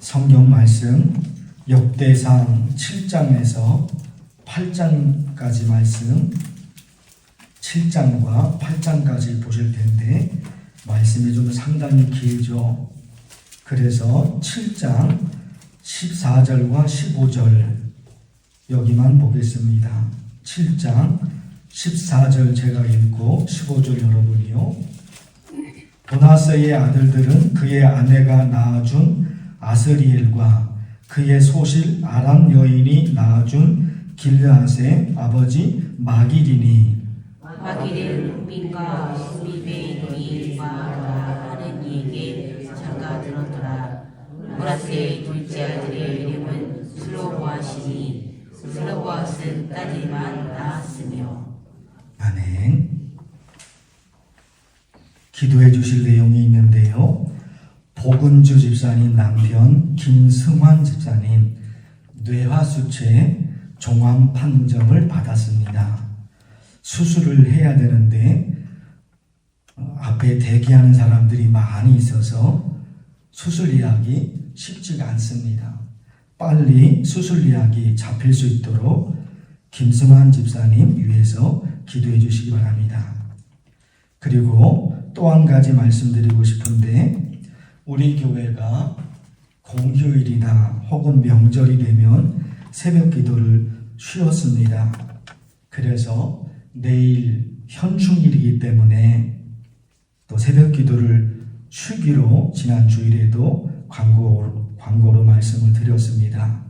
성경 말씀 역대상 7장에서 8장까지 말씀 7장과 8장까지 보실 텐데 말씀이 좀 상당히 길죠. 그래서 7장 14절과 15절 여기만 보겠습니다. 7장 14절 제가 읽고 15절 여러분이요. 보나스의 아들들은 그의 아내가 낳아준 아스리엘과 그의 소실 아람 여인이 낳아준 길르앗의 아버지 마길이니 마길은 민과 수비베 이일과 하는 이에게 장가 들었더라. 보라스의 둘째 아들의 이름은 슬로보아시니 슬로보아스는 딸이만 낳았으며 아멘. 기도해 주실 내용이 있는데요. 복은주 집사님 남편 김승환 집사님 뇌화수체 종암 판정을 받았습니다. 수술을 해야 되는데 어, 앞에 대기하는 사람들이 많이 있어서 수술 예약이 쉽지가 않습니다. 빨리 수술 예약이 잡힐 수 있도록 김승환 집사님 위해서 기도해 주시기 바랍니다. 그리고 또 한 가지 말씀드리고 싶은데 우리 교회가 공휴일이나 혹은 명절이 되면 새벽 기도를 쉬었습니다. 그래서 내일 현충일이기 때문에 또 새벽 기도를 쉬기로 지난 주일에도 광고, 광고로 말씀을 드렸습니다.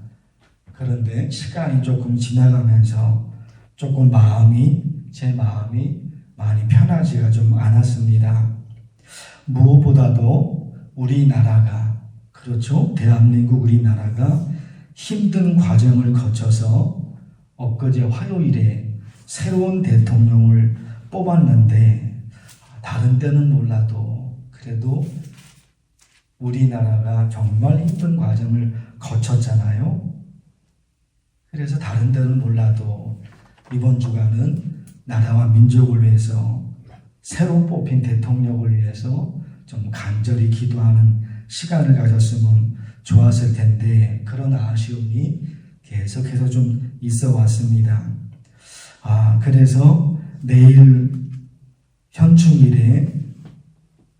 그런데 시간이 조금 지나가면서 조금 마음이, 제 마음이 많이 편하지가 좀 않았습니다. 무엇보다도 우리나라가, 그렇죠? 대한민국 우리나라가 힘든 과정을 거쳐서 엊그제 화요일에 새로운 대통령을 뽑았는데 다른 때는 몰라도 그래도 우리나라가 정말 힘든 과정을 거쳤잖아요. 그래서 다른 데는 몰라도 이번 주간은 나라와 민족을 위해서 새로 뽑힌 대통령을 위해서 좀 간절히 기도하는 시간을 가졌으면 좋았을 텐데 그런 아쉬움이 계속해서 좀 있어 왔습니다. 아, 그래서 내일 현충일에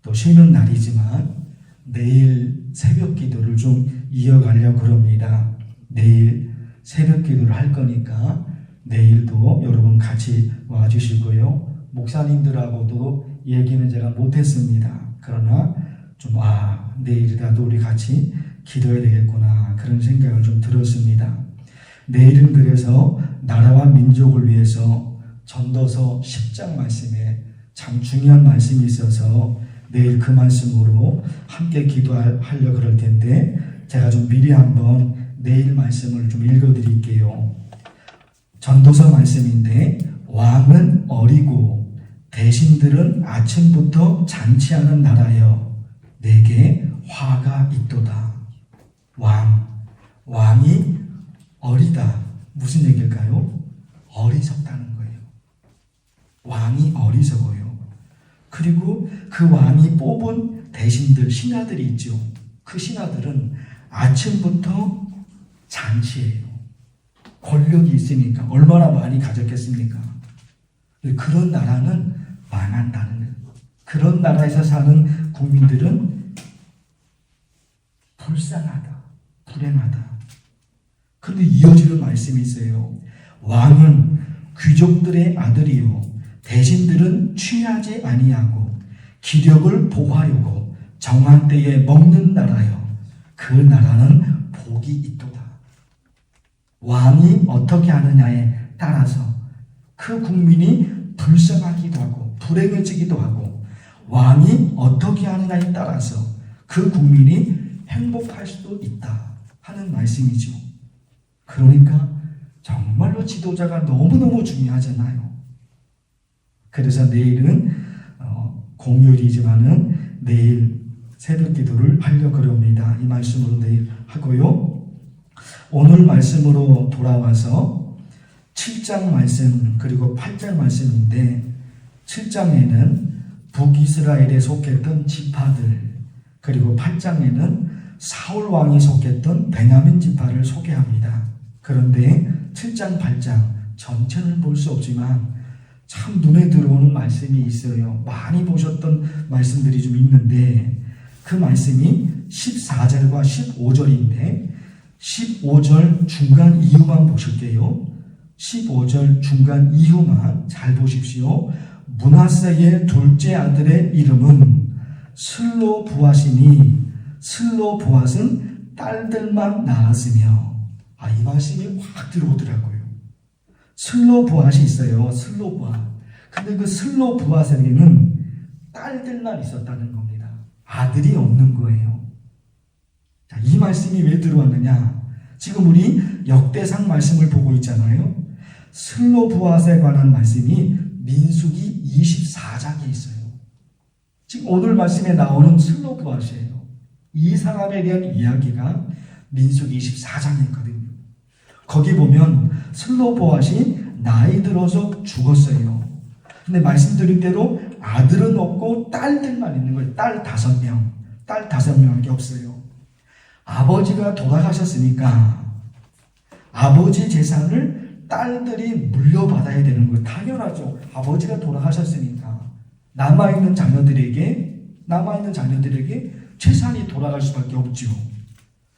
또 쉬는 날이지만 내일 새벽 기도를 좀 이어가려고 그럽니다. 내일 새벽 기도를 할 거니까 내일도 여러분 같이 와주시고요. 목사님들하고도 얘기는 제가 못했습니다. 그러나 좀, 아, 내일이라도 우리 같이 기도해야 되겠구나. 그런 생각을 좀 들었습니다. 내일은 그래서 나라와 민족을 위해서 전도서 10장 말씀에 참 중요한 말씀이 있어서 내일 그 말씀으로 함께 기도하려 그럴 텐데 제가 좀 미리 한번 내일 말씀을 좀 읽어 드릴게요. 전도서 말씀인데 왕은 어리고 대신들은 아침부터 잔치하는 나라여 내게 화가 있도다. 왕 왕이 어리다. 무슨 얘기일까요? 어리석다는 거예요. 왕이 어리석어요. 그리고 그 왕이 뽑은 대신들, 신하들이 있죠. 그 신하들은 아침부터 잔치해요. 권력이 있으니까 얼마나 많이 가졌겠습니까? 그런 나라는 망한다는. 그런 나라에서 사는 국민들은 불쌍하다, 불행하다. 그런데 이어지는 말씀이 있어요. 왕은 귀족들의 아들이요. 대신들은 취하지 아니하고 기력을 보호하려고 정한 때에 먹는 나라요. 그 나라는 복이 있도다. 왕이 어떻게 하느냐에 따라서 그 국민이 불쌍하기도 하고 불행해지기도 하고 왕이 어떻게 하느냐에 따라서 그 국민이 행복할 수도 있다 하는 말씀이죠. 그러니까 정말로 지도자가 너무너무 중요하잖아요. 그래서 내일은 어, 공휴일이지만은 내일 새벽 기도를 하려고 그럽니다. 이 말씀으로 내일 하고요. 오늘 말씀으로 돌아와서 7장 말씀 그리고 8장 말씀인데 7장에는 북이스라엘에 속했던 지파들 그리고 8장에는 사울 왕이 속했던 베냐민 지파를 소개합니다. 그런데 7장, 8장 전체는 볼 수 없지만 참 눈에 들어오는 말씀이 있어요. 많이 보셨던 말씀들이 좀 있는데 그 말씀이 14절과 15절인데 15절 중간 이후만 보실게요. 15절 중간 이후만 잘 보십시오. 문하세의 둘째 아들의 이름은 슬로 부하시니 슬로 부하은 딸들만 낳았으며 아 이 말씀이 확 들어오더라고요. 슬로 부하시 있어요. 슬로 부하. 근데 그 슬로 부하에게는 딸들만 있었다는 겁니다. 아들이 없는 거예요. 자, 이 말씀이 왜 들어왔느냐? 지금 우리 역대상 말씀을 보고 있잖아요. 슬로 부하에 관한 말씀이 민수기 24장에 있어요. 지금 오늘 말씀에 나오는 슬로 부하시예요. 이 사람에 대한 이야기가 민수기 24장에 있거든요. 거기 보면 슬로 부하시 나이 들어서 죽었어요. 근데 말씀드린 대로 아들은 없고 딸들만 있는 거예요. 딸 다섯 명. 딸 다섯 명밖에 없어요. 아버지가 돌아가셨으니까 아버지 재산을 딸들이 물려받아야 되는 거예요. 당연하죠. 아버지가 돌아가셨으니까 남아 있는 자녀들에게 남아 있는 자녀들에게 재산이 돌아갈 수밖에 없죠.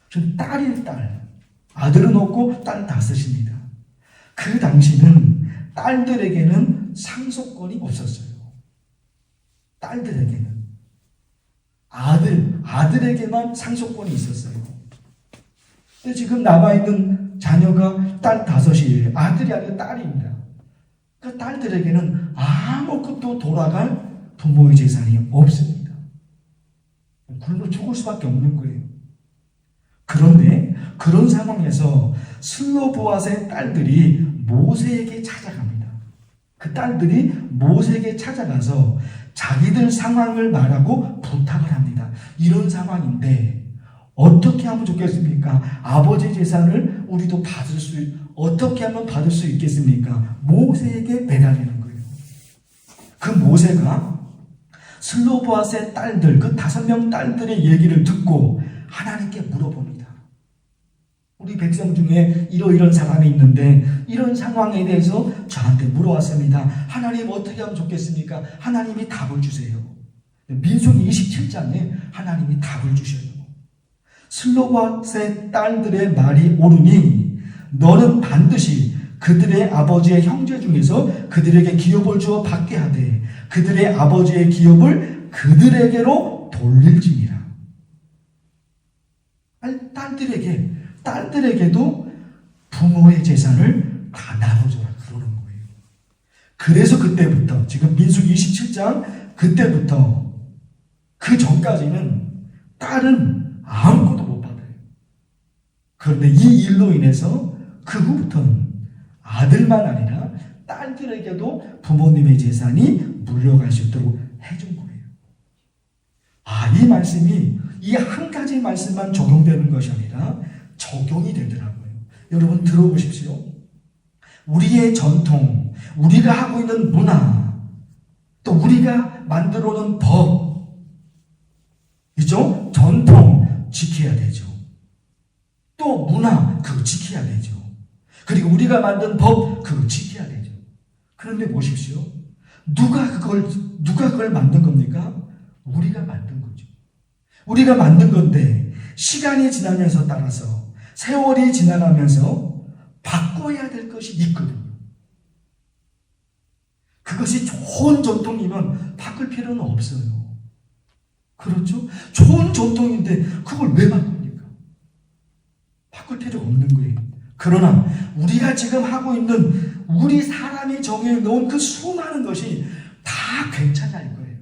전 딸일 딸. 아들은 없고 딸 다섯입니다. 그 당시는 딸들에게는 상속권이 없었어요. 딸들에게는. 아들, 아들에게만 상속권이 있었어요. 근데 지금 남아있는 자녀가 딸 다섯이에요. 아들이 아니라 딸입니다. 그 딸들에게는 아무것도 돌아갈 부모의 재산이 없습니다. 굶어 죽을 수밖에 없는 거예요. 그런데 그런 상황에서 슬로보아스의 딸들이 모세에게 찾아갑니다. 그 딸들이 모세에게 찾아가서 자기들 상황을 말하고 부탁을 합니다. 이런 상황인데 어떻게 하면 좋겠습니까? 아버지 재산을 우리도 받을 수 어떻게 하면 받을 수 있겠습니까? 모세에게 배달하는 거예요. 그 모세가 슬로보아스의 딸들 그 다섯 명 딸들의 얘기를 듣고 하나님께 물어봅니다. 우리 백성 중에 이러이런 사람이 있는데 이런 상황에 대해서 저한테 물어왔습니다. 하나님 어떻게 하면 좋겠습니까? 하나님이 답을 주세요. 민수기 27장에 하나님이 답을 주셔요. 슬로바스의 딸들의 말이 옳으니 너는 반드시 그들의 아버지의 형제 중에서 그들에게 기업을 주어 받게 하되 그들의 아버지의 기업을 그들에게로 돌릴지니라. 딸들에게 딸들에게도 부모의 재산을 다 나눠줘라 그러는 거예요. 그래서 그때부터 지금 민수기 27장 그때부터 그 전까지는 딸은 아무것도. 그런데 이 일로 인해서 그 후부터는 아들만 아니라 딸들에게도 부모님의 재산이 물려갈 수 있도록 해준 거예요. 아, 이 말씀이 이 한 가지 말씀만 적용되는 것이 아니라 적용이 되더라고요. 여러분 들어보십시오. 우리의 전통, 우리가 하고 있는 문화, 또 우리가 만들어 놓은 법, 이죠? 전통 지켜야 되죠. 또 문화 지켜야 되죠. 그리고 우리가 만든 법 그거 지켜야 되죠. 그런데 보십시오. 누가 그걸 누가 그걸 만든 겁니까? 우리가 만든 거죠. 우리가 만든 건데 시간이 지나면서 따라서 세월이 지나가면서 바꿔야 될 것이 있거든요. 그것이 좋은 전통이면 바꿀 필요는 없어요. 그렇죠? 좋은 전통인데 그걸 왜 바꿉니 필요 없는 거예요. 그러나 우리가 지금 하고 있는 우리 사람이 정해 놓은 그 수많은 것이 다 괜찮을 거예요.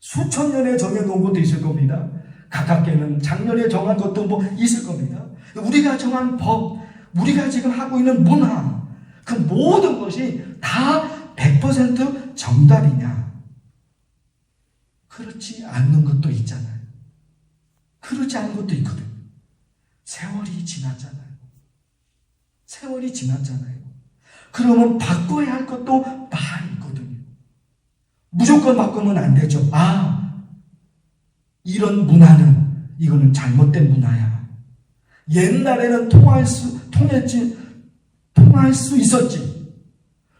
수천 년에 정해 놓은 것도 있을 겁니다. 가깝게는 작년에 정한 것도 뭐 있을 겁니다. 우리가 정한 법, 우리가 지금 하고 있는 문화, 그 모든 것이 다 100% 정답이냐? 그렇지 않는 것도 있잖아요. 그렇지 않은 것도 있거든요. 세월이 지났잖아요. 세월이 지났잖아요. 그러면 바꿔야 할 것도 많이 있거든요. 무조건 바꾸면 안 되죠. 아, 이런 문화는, 이거는 잘못된 문화야. 옛날에는 통할 수, 통했지, 통할 수 있었지.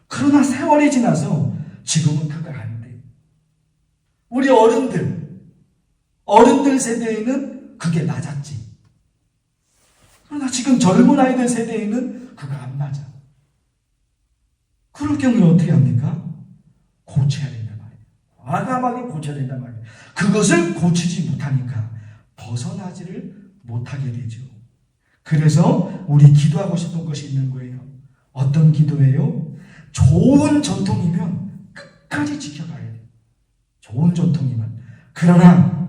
그러나 세월이 지나서 지금은 그가 안 돼. 우리 어른들, 어른들 세대에는 그게 맞았지. 그러나 지금 젊은 아이들 세대에는 그가 안 맞아. 그럴 경우에 어떻게 합니까? 고쳐야 된단 말이에요. 과감하게 고쳐야 된단 말이에요. 그것을 고치지 못하니까 벗어나지를 못하게 되죠. 그래서 우리 기도하고 싶은 것이 있는 거예요. 어떤 기도예요? 좋은 전통이면 끝까지 지켜가야 돼요. 좋은 전통이면. 그러나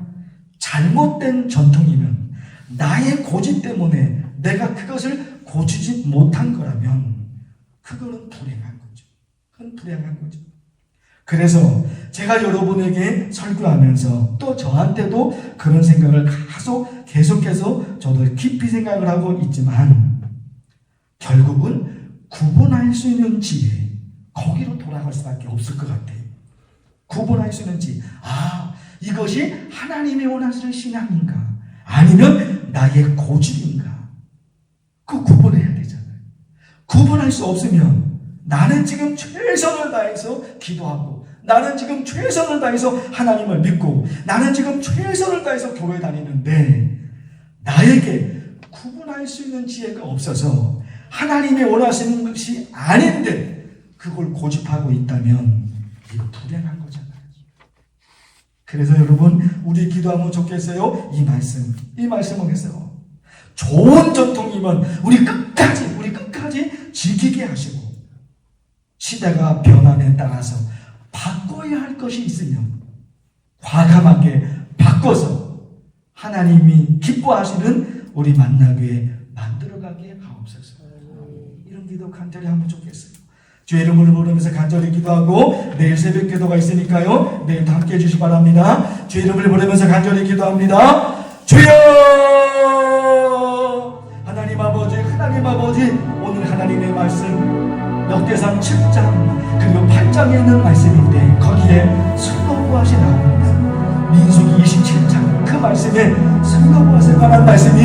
잘못된 전통이면 나의 고집 때문에 내가 그것을 고치지 못한 거라면 그거는 불행한 거죠. 그건 불행한 거죠. 그래서 제가 여러분에게 설교하면서 또 저한테도 그런 생각을 계속 계속해서 저도 깊이 생각을 하고 있지만 결국은 구분할 수 있는 지혜 거기로 돌아갈 수밖에 없을 것 같아요. 구분할 수 있는 지혜. 아 이것이 하나님의 원하시는 신앙인가 아니면 나의 고집인가 그 구분해야 되잖아요. 구분할 수 없으면 나는 지금 최선을 다해서 기도하고 나는 지금 최선을 다해서 하나님을 믿고 나는 지금 최선을 다해서 교회 다니는데 나에게 구분할 수 있는 지혜가 없어서 하나님이 원하시는 것이 아닌데 그걸 고집하고 있다면 이거 불행한 거잖아요. 그래서 여러분 우리 기도하면 좋겠어요. 이 말씀 이 말씀을 해서 좋은 전통이면 우리 끝까지 우리 끝까지 지키게 하시고 시대가 변함에 따라서 바꿔야 할 것이 있으면 과감하게 바꿔서 하나님이 기뻐하시는 우리 만나교회 만들어가게 하옵소서. 이런 기도 간절히 하면 좋겠어요. 주 이름을 부르면서 간절히 기도하고 내일 새벽 기도가 있으니까요. 내일도 함께 해주시 기 바랍니다. 주 이름을 부르면서 간절히 기도합니다. 주여 아버지 오늘 하나님의 말씀 역대상 7장 그리고 8장에 있는 말씀인데 거기에 슬로보아시 나옵니다. 민수기 27장 그 말씀에 슬로보아스에 관한 말씀이